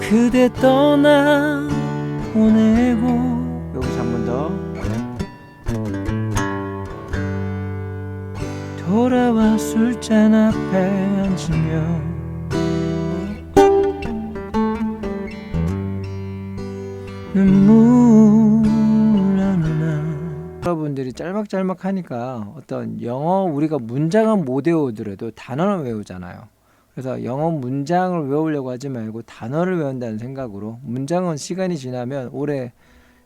그대 떠나 보내고. 여기서 한 번 더. 돌아와 술잔 앞에 앉으며 눈물 여러분들이 짤막짤막 하니까 어떤 영어 우리가 문장은 못 외우더라도 단어는 외우잖아요. 그래서 영어 문장을 외우려고 하지 말고 단어를 외운다는 생각으로 문장은 시간이 지나면 오래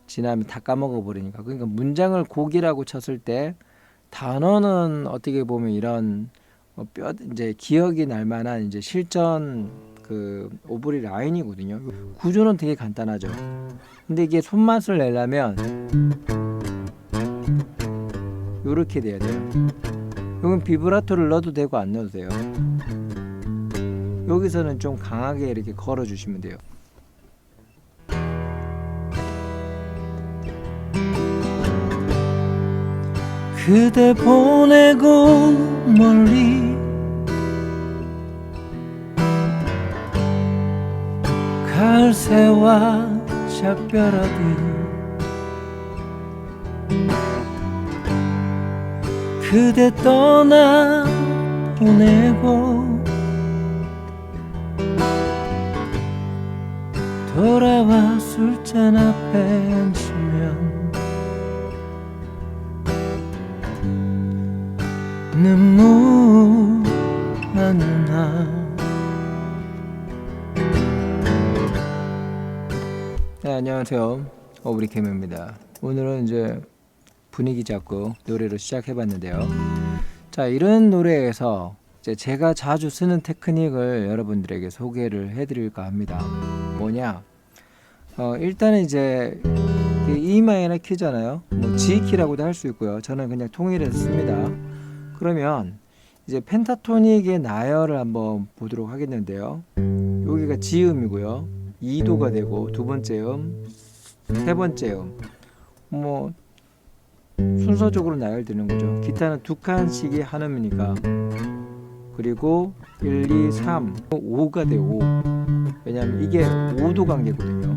지나면 다 까먹어 버리니까 그러니까 문장을 곡이라고 쳤을 때 단어는 어떻게 보면 이런 어, 뼈 이제 기억이 날 만한 이제 실전 그 오브리 라인이거든요. 구조는 되게 간단하죠. 근데 이게 손맛을 내려면 요렇게 돼야 돼요. 여긴 비브라토를 넣어도 되고 안 넣어도 돼요. 여기서는 좀 강하게 이렇게 걸어 주시면 돼요. 그대 보내고 멀리 가을 새와 작별하듯 그대 떠나 보내고 돌아와 술잔 앞에 앉으면 눈물 나는 나 네, 안녕하세요. 어브리 캠입니다. 오늘은 이제 분위기 잡고 노래로 시작해봤는데요. 자, 이런 노래에서 제가 자주 쓰는 테크닉을 여러분들에게 소개를 해드릴까 합니다. 뭐냐? 어, 일단은 이제 이 E 마이너 키잖아요. 뭐 G 키라고도 할 수 있고요. 저는 그냥 통일해서 씁니다. 그러면 이제 펜타토닉의 나열을 한번 보도록 하겠는데요. 여기가 G 음이고요. 2도가 되고 두 번째 음, 세 번째 음. 뭐 순서적으로 나열되는 거죠. 기타는 두 칸씩이 한 음이니까. 그리고 1, 2, 3, 5가 돼 5. 왜냐면 이게 5도 관계거든요.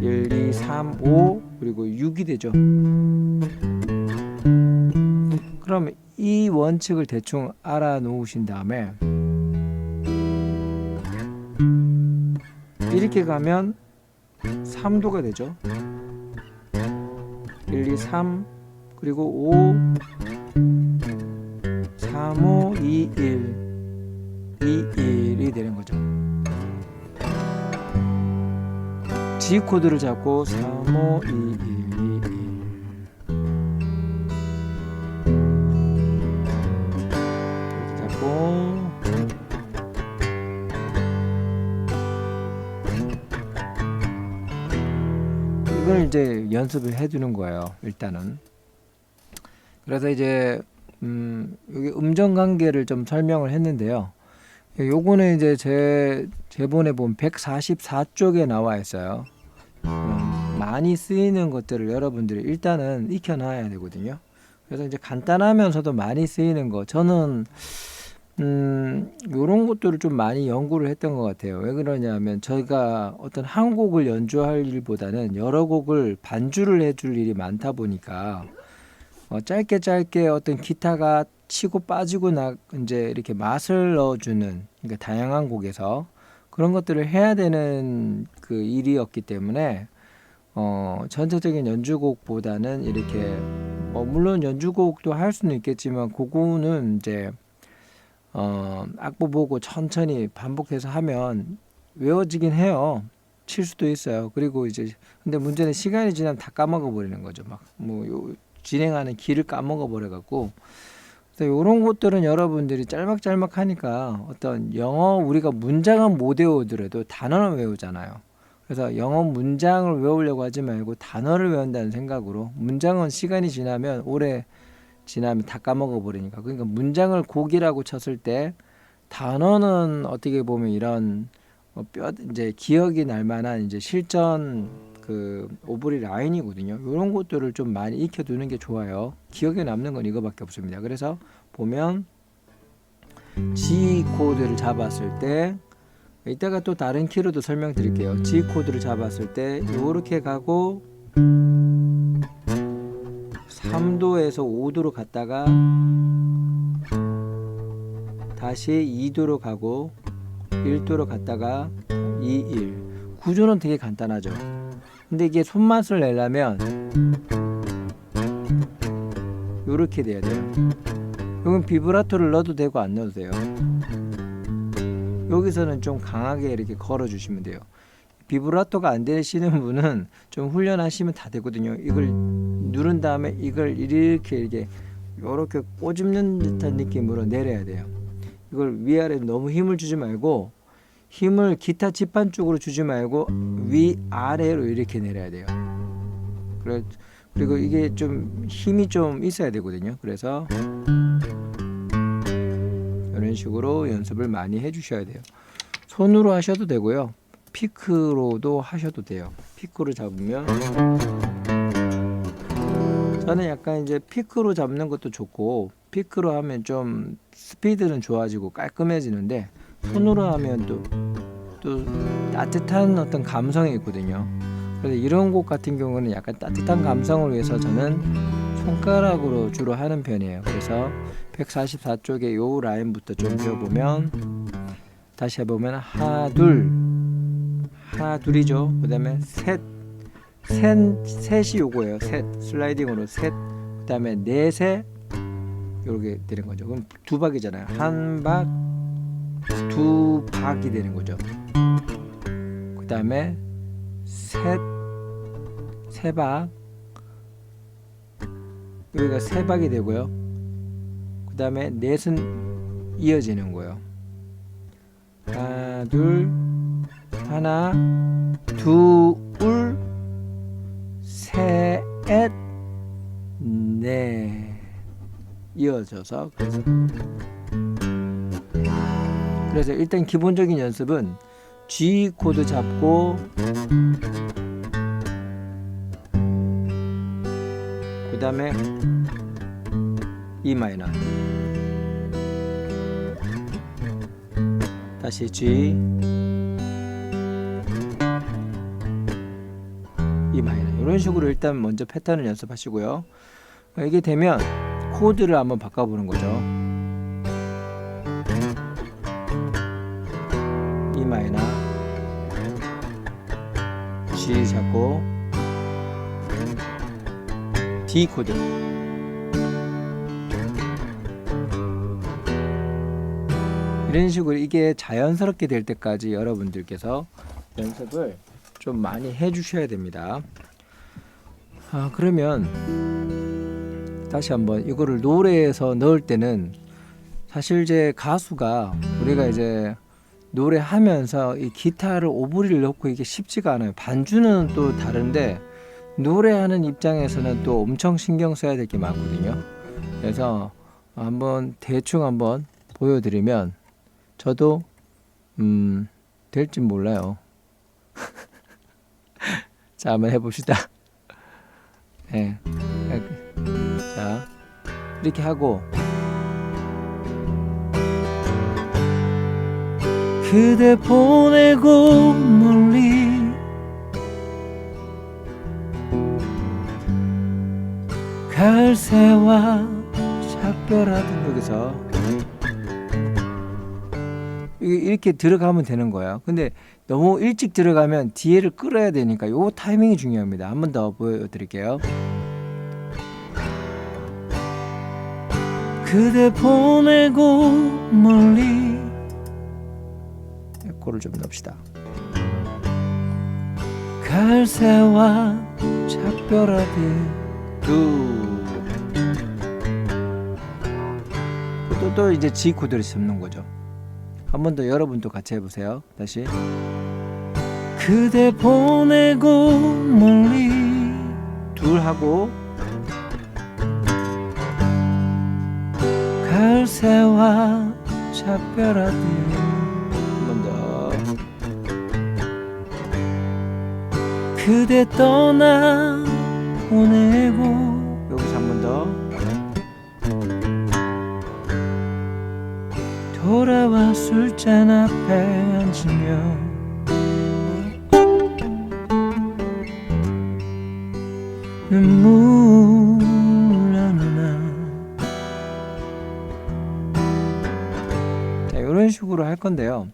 1, 2, 3, 5 그리고 6이 되죠. 그럼 이 원칙을 대충 알아 놓으신 다음에 이렇게 가면 3도가 되죠. 1, 2, 3 그리고 5 3, 5, 2, 1 2, 1이 되는 거죠. G 코드를 잡고 3, 5, 2, 1, 2, 1 이걸 이제 연습을 해두는 거예요. 일단은. 그래서 이제 음, 여기 음정 관계를 좀 설명을 했는데요. 요거는 이제 제 제본에 보면 144쪽에 나와 있어요. 음, 많이 쓰이는 것들을 여러분들이 일단은 익혀놔야 되거든요. 그래서 이제 간단하면서도 많이 쓰이는 거 저는 음, 요런 것들을 좀 많이 연구를 했던 것 같아요. 왜 그러냐면 저희가 어떤 한 곡을 연주할 일보다는 여러 곡을 반주를 해줄 일이 많다 보니까 어, 짧게 짧게 어떤 기타가 치고 빠지고 나 이제 이렇게 맛을 넣어주는 그러니까 다양한 곡에서 그런 것들을 해야 되는 그 일이었기 때문에 어, 전체적인 연주곡보다는 이렇게 뭐 물론 연주곡도 할 수는 있겠지만 그거는 이제 어, 악보 보고 천천히 반복해서 하면 외워지긴 해요. 칠 수도 있어요. 그리고 이제 근데 문제는 시간이 지나면 다 까먹어 버리는 거죠. 막뭐 진행하는 길을 까먹어 버려 갖고 이런 것들은 여러분들이 짤막짤막 하니까 어떤 영어 우리가 문장은 못 외우더라도 단어는 외우잖아요. 그래서 영어 문장을 외우려고 하지 말고 단어를 외운다는 생각으로 문장은 시간이 지나면 오래 지나면 다 까먹어 버리니까 그러니까 문장을 곡이라고 쳤을 때 단어는 어떻게 보면 이런 어, 뼈 이제 기억이 날 만한 이제 실전 그 오브리 라인이거든요. 이런 것들을 좀 많이 익혀두는 게 좋아요. 기억에 남는 건 이거밖에 없습니다. 그래서 보면 G 코드를 잡았을 때 이따가 또 다른 키로도 설명드릴게요. G 코드를 잡았을 때 이렇게 가고 3도에서 5도로 갔다가 다시 2도로 가고 1도로 갔다가 2, 1 구조는 되게 간단하죠. 근데 이게 손맛을 내려면 이렇게 돼야 돼요. 여긴 비브라토를 넣어도 되고 안 넣어도 돼요. 여기서는 좀 강하게 이렇게 걸어 주시면 돼요. 비브라토가 안 되시는 분은 좀 훈련하시면 다 되거든요. 이걸 누른 다음에 이걸 이렇게 이렇게 이렇게 꼬집는 듯한 느낌으로 내려야 돼요. 이걸 위아래 너무 힘을 주지 말고 힘을 기타 지판 쪽으로 주지 말고 위아래로 이렇게 내려야 돼요. 그래 그리고 이게 좀 힘이 좀 있어야 되거든요. 그래서 이런 식으로 연습을 많이 해주셔야 돼요. 손으로 하셔도 되고요. 피크로도 하셔도 돼요. 피크로 잡으면 저는 약간 이제 피크로 잡는 것도 좋고 피크로 하면 좀 스피드는 좋아지고 깔끔해지는데 손으로 하면 또 또 따뜻한 어떤 감성이 있거든요. 그래서 이런 곡 같은 경우는 약간 따뜻한 감성을 위해서 저는 손가락으로 주로 하는 편이에요. 그래서 144쪽에 요 라인부터 좀 배워보면 다시 해보면 하나 둘 하나 둘이죠. 그 다음에 셋, 셋 셋이 요거예요. 셋 슬라이딩으로 셋. 그다음에 넷에 요렇게 되는 거죠. 그럼 두 박이잖아요. 한 박, 두 박이 되는 거죠. 그다음에 셋, 세 박. 여기가 세 박이 되고요. 그다음에 넷은 이어지는 거예요. 하나, 둘, 하나, 둘, 셋, 넷 이어져서 그래서. 그래서 일단 기본적인 연습은 G 코드 잡고 그 다음에 E 마이너. 다시 G E 마이너. 이런 식으로 일단 먼저 패턴을 연습하시고요. 이게 되면 코드를 한번 바꿔보는 거죠. E 마이너. G 잡고 D 코드. 이런 식으로 이게 자연스럽게 될 때까지 여러분들께서 연습을 좀 많이 해 주셔야 됩니다. 아, 그러면 다시 한번 이거를 노래에서 넣을 때는 사실 이제 가수가 우리가 이제 노래하면서 이 기타를 오브리를 넣고 이게 쉽지가 않아요. 반주는 또 다른데 노래하는 입장에서는 또 엄청 신경 써야 될 게 많거든요. 그래서 한번 대충 한번 보여드리면 저도 음 될지 몰라요. 자 한번 해봅시다. 네. 자 이렇게 하고 그대 보내고 멀리 갈새와 작별 하던 여기서 이- 이렇게 들어가면 되는 거예요. 근데 너무 일찍 들어가면 뒤에를 끌어야 되니까 요 타이밍이 중요합니다. 한 번 더 보여드릴게요. 그대 보내고 멀리 에코를 좀 넣읍시다. 갈새와 작별하듯 또, 또 이제 G 코드를 잡는 거죠. 한 번 더 여러분도 같이 해보세요. 다시. 그대 보내고 멀리 둘 하고 갈새와 작별하듯 더. 그대 떠나 보내고 여기서 한번 더. 돌아와 술잔 앞에 앉으며 눈물 나나 자, 이런 식으로 할 건데요.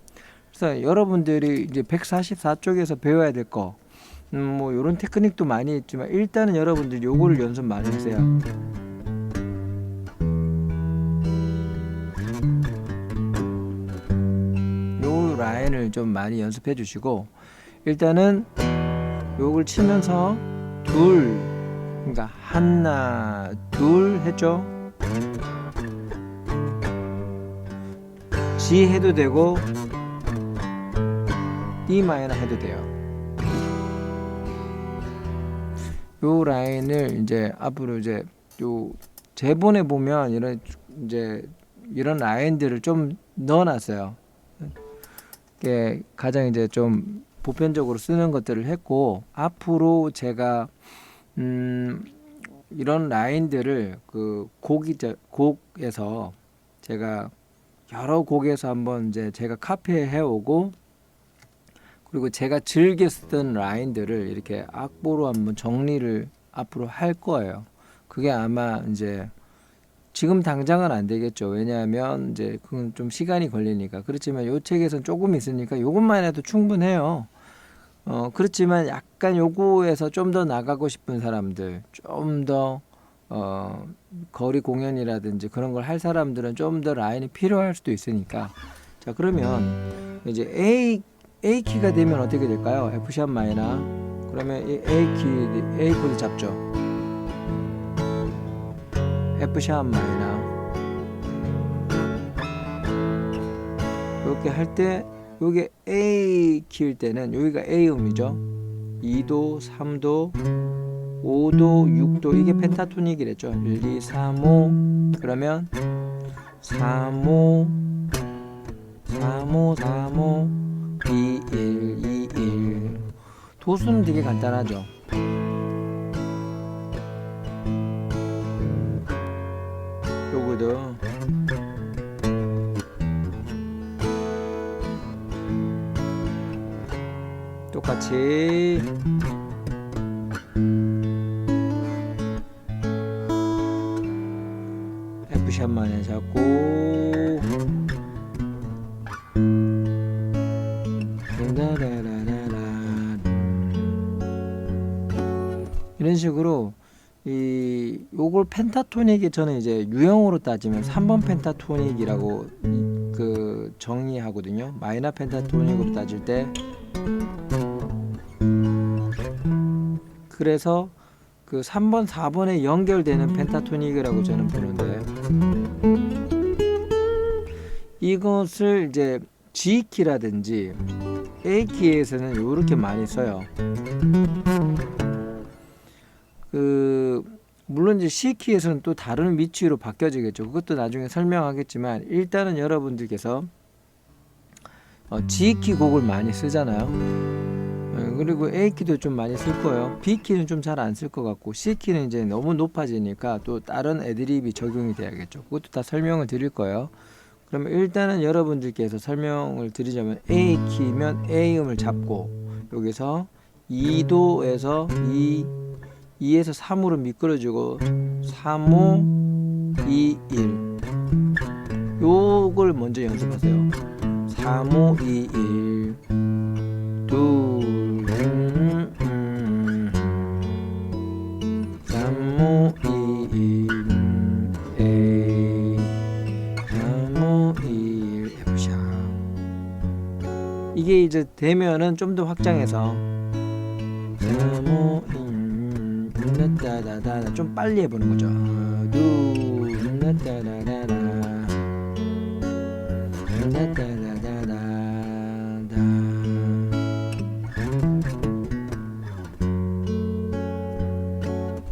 그래서 여러분들이 이제 144쪽에서 배워야 될 거, 음, 뭐 이런 테크닉도 많이 있지만 일단은 여러분들 요거를 연습 많이 하세요. 요 라인을 좀 많이 연습해 주시고 일단은 요걸 치면서 둘 그러니까 하나 둘 했죠 G 해도 되고 D 마이너 해도 돼요 요 라인을 이제 앞으로 이제 요 제본에 보면 이런 이제 이런 라인들을 좀 넣어놨어요. 가장 이제 좀 보편적으로 쓰는 것들을 했고 앞으로 제가 음 이런 라인들을 그 곡이 곡에서 제가 여러 곡에서 한번 이제 제가 카피해 오고 그리고 제가 즐겨 쓰던 라인들을 이렇게 악보로 한번 정리를 앞으로 할 거예요. 그게 아마 이제 지금 당장은 안 되겠죠. 왜냐하면 이제 그건 좀 시간이 걸리니까. 그렇지만 요 책에선 조금 있으니까 요것만 해도 충분해요. 어, 그렇지만 약간 요거에서 좀 더 나가고 싶은 사람들, 좀 더, 어, 거리 공연이라든지 그런 걸 할 사람들은 좀 더 라인이 필요할 수도 있으니까. 자, 그러면 이제 A, A 키가 되면 어떻게 될까요? F 샵 마이너. 그러면 이 A 키, A 코드 잡죠. F 샵 마이너. 이렇게 할 때, 요게 A 키일 때는 여기가 A 음이죠. 2도, 3도, 5도, 6도 이게 펜타토닉이랬죠. 1, 2, 3, 5 그러면 3, 5 3, 5, 3, 5 2, 1, 2, 1 도수는 되게 간단하죠. 똑같이 F샵만 해 잡고 라라라라라. 이런 식으로 이 요걸 펜타토닉이 저는 이제 유형으로 따지면 3번 펜타토닉이라고 이- 그 정의하거든요. 마이너 펜타토닉으로 따질 때 그래서 그 3번, 4번에 연결되는 펜타토닉이라고 저는 부르는데 이것을 이제 G 키라든지 A 키에서는 이렇게 많이 써요. 그 물론 이제 C 키에서는 또 다른 위치로 바뀌어지겠죠. 그것도 나중에 설명하겠지만 일단은 여러분들께서 어, G 키 곡을 많이 쓰잖아요. 어, 그리고 A 키도 좀 많이 쓸 거예요. B 키는 좀 잘 안 쓸 것 같고 C 키는 이제 너무 높아지니까 또 다른 애드립이 적용이 돼야겠죠. 그것도 다 설명을 드릴 거예요. 그러면 일단은 여러분들께서 설명을 드리자면 A 키면 A 음을 잡고 여기서 2도에서 2 2에서 3으로 미끄러지고 3, 5, 2, 1 요걸 먼저 연습하세요 3, 5, 2, 1 둘, 되면은 좀 더 확장해서 3, 5, 2, 따다다다 좀 빨리 해보는 거죠.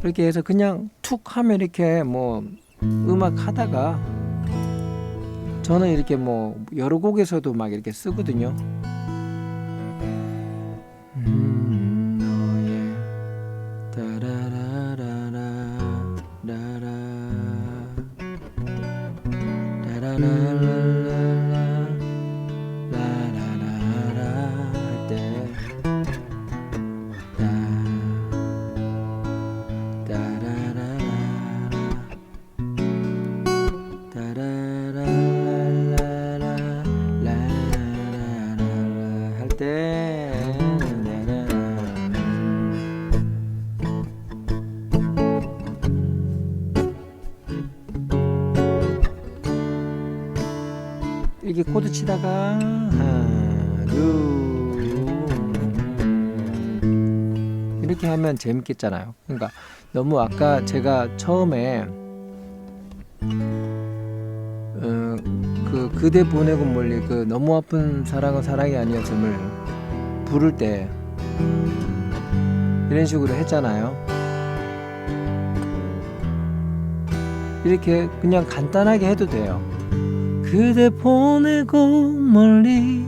이렇게 해서 그냥 툭 하면 이렇게 뭐 음악 하다가 저는 이렇게 뭐 여러 곡에서도 막 이렇게 쓰거든요. 코드 치다가 하나 둘 이렇게 하면 재밌겠잖아요. 그러니까 너무 아까 제가 처음에 어, 그 그대 보내고 멀리 그 너무 아픈 사랑은 사랑이 아니었음을 부를 때 이런 식으로 했잖아요. 이렇게 그냥 간단하게 해도 돼요. 그대 보내고 멀리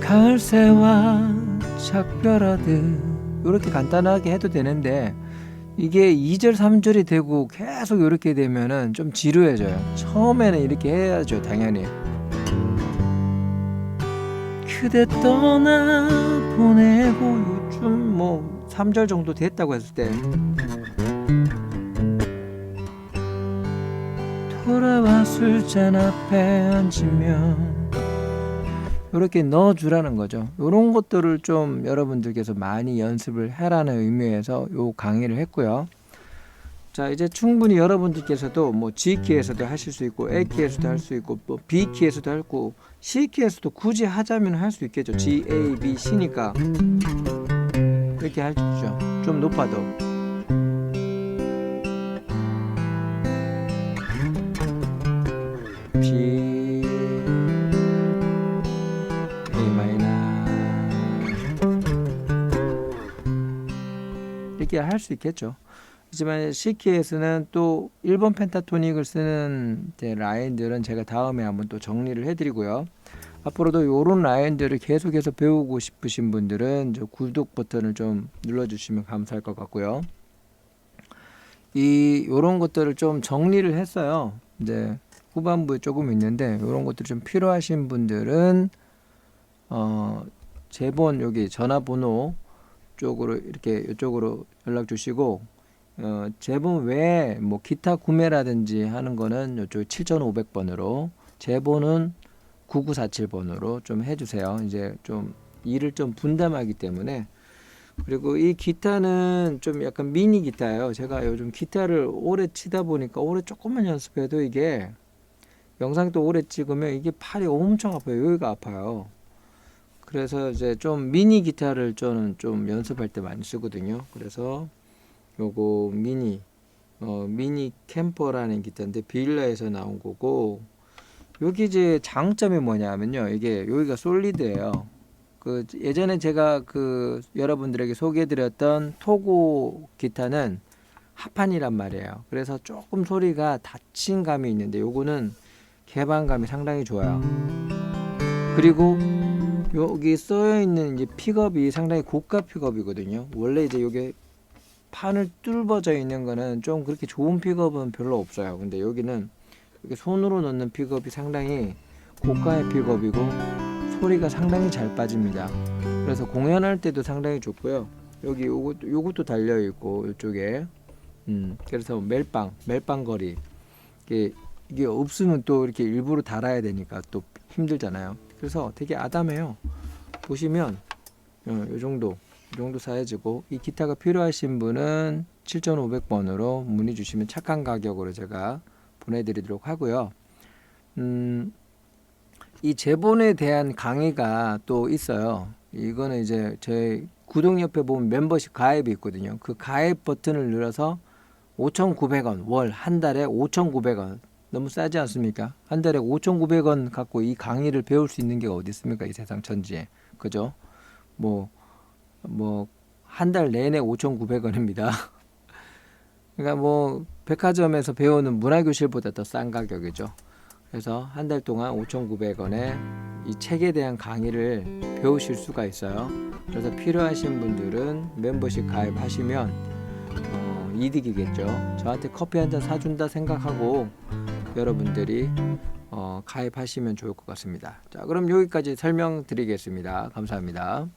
가을새와 작별하듯 이렇게 간단하게 해도 되는데 이게 2절 3절이 되고 계속 이렇게 되면은 좀 지루해져요. 처음에는 이렇게 해야죠, 당연히. 그대 떠나 보내고 요즘 뭐 3절 정도 됐다고 했을 때 돌아와 술잔 앞에 앉으면 이렇게 넣어주라는 거죠. 이런 것들을 좀 여러분들께서 많이 연습을 해라는 의미에서 요 강의를 했고요. 자 이제 충분히 여러분들께서도 뭐 G 키에서도 하실 수 있고 A 키에서도 할 수 있고 뭐 B 키에서도 할고 C 키에서도 굳이 하자면 할 수 있겠죠. G A B C니까 이렇게 할 수 있죠. 좀 높아도. 이렇게 할 수 있겠죠. 하지만 C키에서는 또 1번 펜타토닉을 쓰는 라인들은 제가 다음에 한번 또 정리를 해드리고요. 앞으로도 이런 라인들을 계속해서 배우고 싶으신 분들은 저 구독 버튼을 좀 눌러주시면 감사할 것 같고요. 이 이런 것들을 좀 정리를 했어요. 이제 후반부에 조금 있는데 이런 것들 좀 필요하신 분들은 어 제본 여기 전화번호 쪽으로 이렇게 이쪽으로 연락 주시고 어 제본 외에 뭐 기타 구매라든지 하는 거는 이쪽 7,500번으로 제본은 9947번으로 좀 해주세요. 이제 좀 일을 좀 분담하기 때문에 그리고 이 기타는 좀 약간 미니 기타예요. 제가 요즘 기타를 오래 치다 보니까 오래 조금만 연습해도 이게 영상도 오래 찍으면 이게 팔이 엄청 아파요. 여기가 아파요. 그래서 이제 좀 미니 기타를 저는 좀 연습할 때 많이 쓰거든요. 그래서 요거 미니 어 미니 캠퍼라는 기타인데 빌라에서 나온 거고 여기 이제 장점이 뭐냐면요. 이게 여기가 솔리드예요. 그 예전에 제가 그 여러분들에게 소개해드렸던 토고 기타는 합판이란 말이에요. 그래서 조금 소리가 닫힌 감이 있는데 요거는 개방감이 상당히 좋아요. 그리고 여기 써여 있는 이제 픽업이 상당히 고가 픽업이거든요. 원래 이제 요게 판을 뚫어져 있는 거는 좀 그렇게 좋은 픽업은 별로 없어요. 근데 여기는 이렇게 손으로 넣는 픽업이 상당히 고가의 픽업이고 소리가 상당히 잘 빠집니다. 그래서 공연할 때도 상당히 좋고요. 여기 요것도 요것도 달려 있고 이쪽에 음 그래서 멜빵 멜빵 거리 이게 이게 없으면 또 이렇게 일부러 달아야 되니까 또 힘들잖아요. 그래서 되게 아담해요. 보시면 어, 요 정도 이 정도 사이즈고 이 기타가 필요하신 분은 7,500번으로 문의 주시면 착한 가격으로 제가 보내드리도록 하고요. 음, 이 제본에 대한 강의가 또 있어요. 이거는 이제 제 구독 옆에 보면 멤버십 가입이 있거든요. 그 가입 버튼을 눌러서 5,900원 월 한 달에 5,900원 너무 싸지 않습니까? 한 달에 5,900원 갖고 이 강의를 배울 수 있는 게 어디 있습니까? 이 세상 천지에. 그죠? 뭐, 뭐, 한 달 내내 5,900원입니다. 그러니까 뭐, 백화점에서 배우는 문화교실보다 더 싼 가격이죠. 그래서 한 달 동안 5,900원에 이 책에 대한 강의를 배우실 수가 있어요. 그래서 필요하신 분들은 멤버십 가입하시면 어, 이득이겠죠. 저한테 커피 한 잔 사준다 생각하고 여러분들이 어, 가입하시면 좋을 것 같습니다. 자, 그럼 여기까지 설명드리겠습니다. 감사합니다.